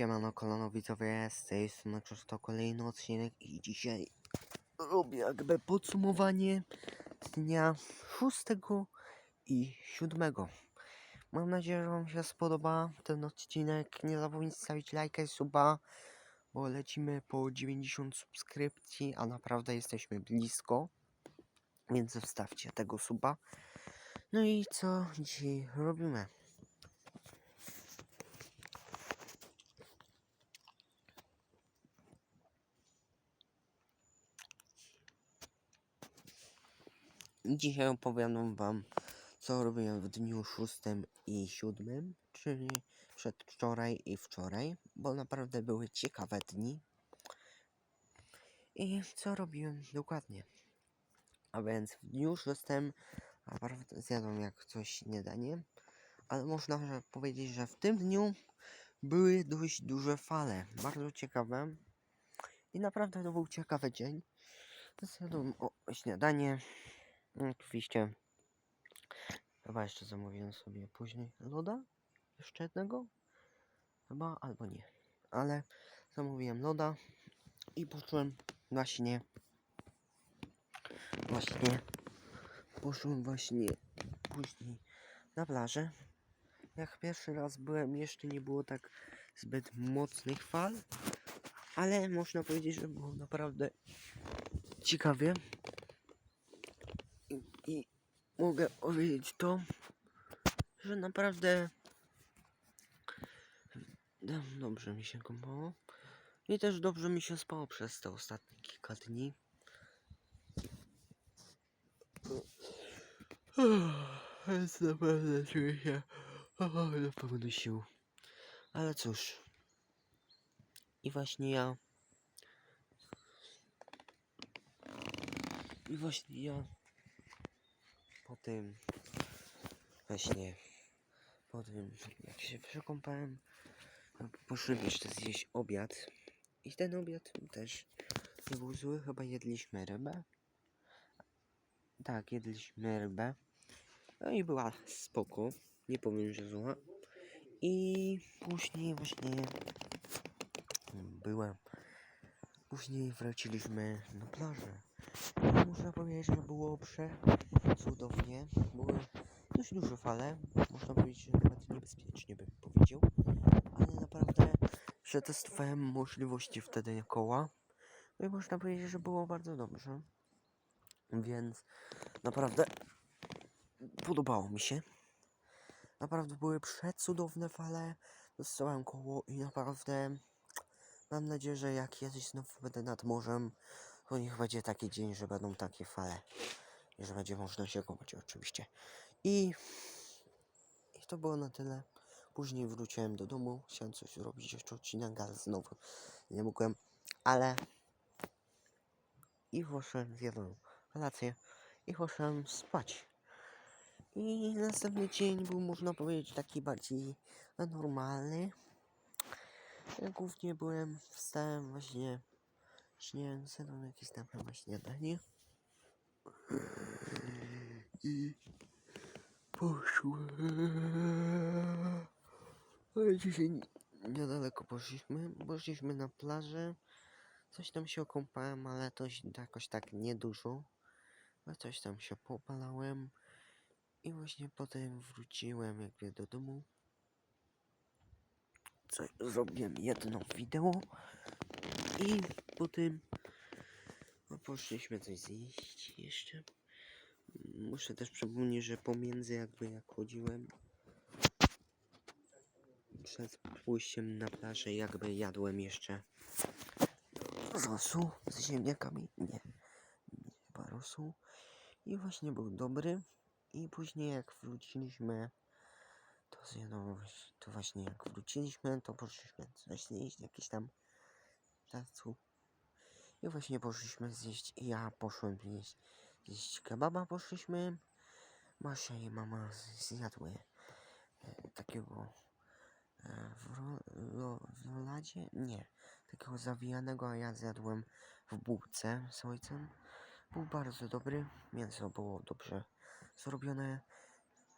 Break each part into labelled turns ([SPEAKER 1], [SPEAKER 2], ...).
[SPEAKER 1] Siemano kolano widzowie, z tej strony to kolejny odcinek i dzisiaj robię jakby podsumowanie dnia 6 i 7. Mam nadzieję, że wam się spodoba ten odcinek. Nie zapomnijcie stawić lajka i suba, bo lecimy po 90 subskrypcji, a naprawdę jesteśmy blisko. Więc wstawcie tego suba. No i co dzisiaj robimy? Dzisiaj opowiadam wam, co robiłem w dniu 6 i 7, czyli przedwczoraj i wczoraj, bo naprawdę były ciekawe dni. I co robiłem dokładnie? A więc w dniu 6 naprawdę zjadłem jak coś śniadanie, ale można powiedzieć, że w tym dniu były dość duże fale, bardzo ciekawe. I naprawdę to był ciekawy dzień. Zjadłem o śniadanie, Oczywiście. Chyba jeszcze zamówiłem sobie później loda. Jeszcze jednego? Chyba albo nie. Ale zamówiłem loda i poszłem właśnie. Właśnie. Poszłem właśnie później na plażę. Jak pierwszy raz byłem, jeszcze nie było tak zbyt mocnych fal. Ale można powiedzieć, że było naprawdę ciekawie i mogę powiedzieć to, że naprawdę dobrze mi się kąpało i też dobrze mi się spało przez te ostatnie kilka dni. Jest naprawdę czuję się na pełny sił. Ale cóż. I właśnie ja. I właśnie ja po tym właśnie po tym jak się przekąpałem no, poszedłem jeszcze zjeść obiad i ten obiad też nie był zły, chyba jedliśmy rybę. Tak, jedliśmy rybę. No i była spoko, nie powiem, że zła. I później właśnie byłem później wróciliśmy na plażę można powiedzieć, że było prze cudownie. Były dość duże fale. Można powiedzieć, że nawet niebezpiecznie bym powiedział. Ale naprawdę przetestowałem możliwości wtedy koła. No i można powiedzieć, że było bardzo dobrze. Więc naprawdę podobało mi się. Naprawdę były przecudowne fale. Dostałem koło i naprawdę mam nadzieję, że jak kiedyś znów będę nad morzem, to niech będzie taki dzień, że będą takie fale. I że będzie można się kąpać oczywiście. I, I to było na tyle. Później wróciłem do domu, chciałem coś zrobić, jeszcze odcinek, ale znowu nie mogłem. Ale i poszedłem, zjadłem kolację i poszedłem spać. I następny dzień był, można powiedzieć, taki bardziej normalny. Głównie byłem, wstałem właśnie, śniłem, zjadłem jakieś tam chyba śniadanie. I poszłem. Ale dzisiaj niedaleko poszliśmy. Poszliśmy na plażę. Coś tam się okąpałem, ale to jakoś tak niedużo. A coś tam się popalałem. I właśnie potem wróciłem jakby do domu. Coś zrobiłem jedno wideo. I potem no, poszliśmy coś zjeść jeszcze. Muszę też przypomnieć, że pomiędzy jakby jak chodziłem przed pójściem na plażę jakby jadłem jeszcze rosół z ziemniakami. Nie, nie chyba rosół. I właśnie był dobry. I później jak wróciliśmy to zjadłem, to właśnie jak wróciliśmy to poszliśmy coś zjeść, jakiś tam placu. I właśnie poszliśmy zjeść, ja poszłem zjeść, zjeść kebaba, poszliśmy. Masia i mama zjadły e, takiego e, w, ro, w roladzie? Nie, takiego zawijanego, a ja zjadłem w bułce z ojcem. Był bardzo dobry, mięso było dobrze zrobione,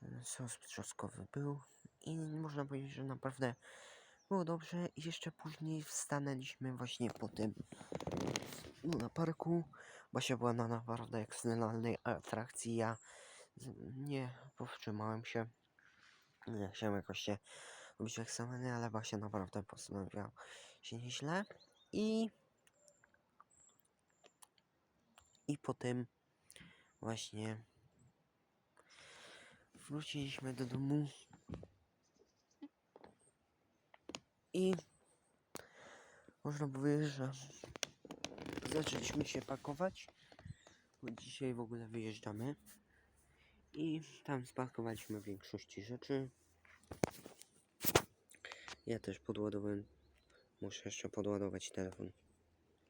[SPEAKER 1] e, sos trzoskowy był i można powiedzieć, że naprawdę Było dobrze i jeszcze później wstanęliśmy właśnie po tym no, na parku. Basia była na naprawdę ekstremalnej atrakcji. Ja nie powstrzymałem się. Nie chciałem jakoś się robić ekstremalny, ale Basia naprawdę postanowiła się nieźle. I i potem właśnie wróciliśmy do domu i można powiedzieć, że zaczęliśmy się pakować, bo dzisiaj w ogóle wyjeżdżamy i tam spakowaliśmy większości rzeczy. Ja też podładowałem, muszę jeszcze podładować telefon,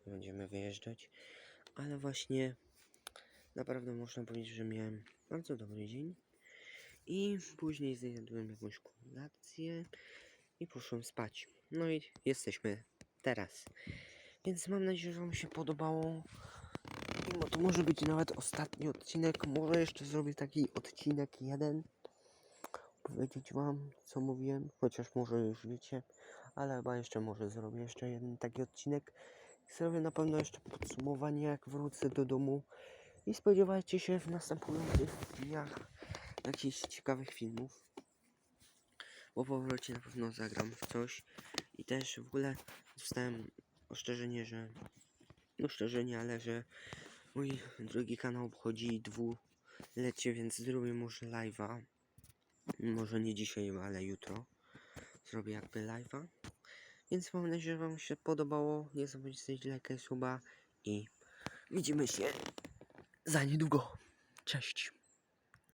[SPEAKER 1] będziemy wyjeżdżać, ale właśnie naprawdę można powiedzieć, że miałem bardzo dobry dzień i później zjadłem jakąś kolację i poszłem spać. No i jesteśmy teraz. Więc mam nadzieję, że Wam się podobało. Mimo to może być nawet ostatni odcinek. Może jeszcze zrobię taki odcinek jeden. Powiedzieć Wam, co mówiłem. Chociaż może już wiecie. Ale chyba jeszcze może zrobię jeszcze jeden taki odcinek. Zrobię na pewno jeszcze podsumowanie, jak wrócę do domu. I spodziewajcie się w następujących dniach jakichś ciekawych filmów. Po powrocie na pewno zagram w coś. I też w ogóle dostałem ostrzeżenie, że. No ostrzeżenie, ale że mój drugi kanał obchodzi dwulecie, więc zrobię może live'a. Może nie dzisiaj, ale jutro. Zrobię jakby live'a. Więc mam nadzieję, że Wam się podobało. Nie zapomnijcie lajka i suba. I widzimy się za niedługo. Cześć.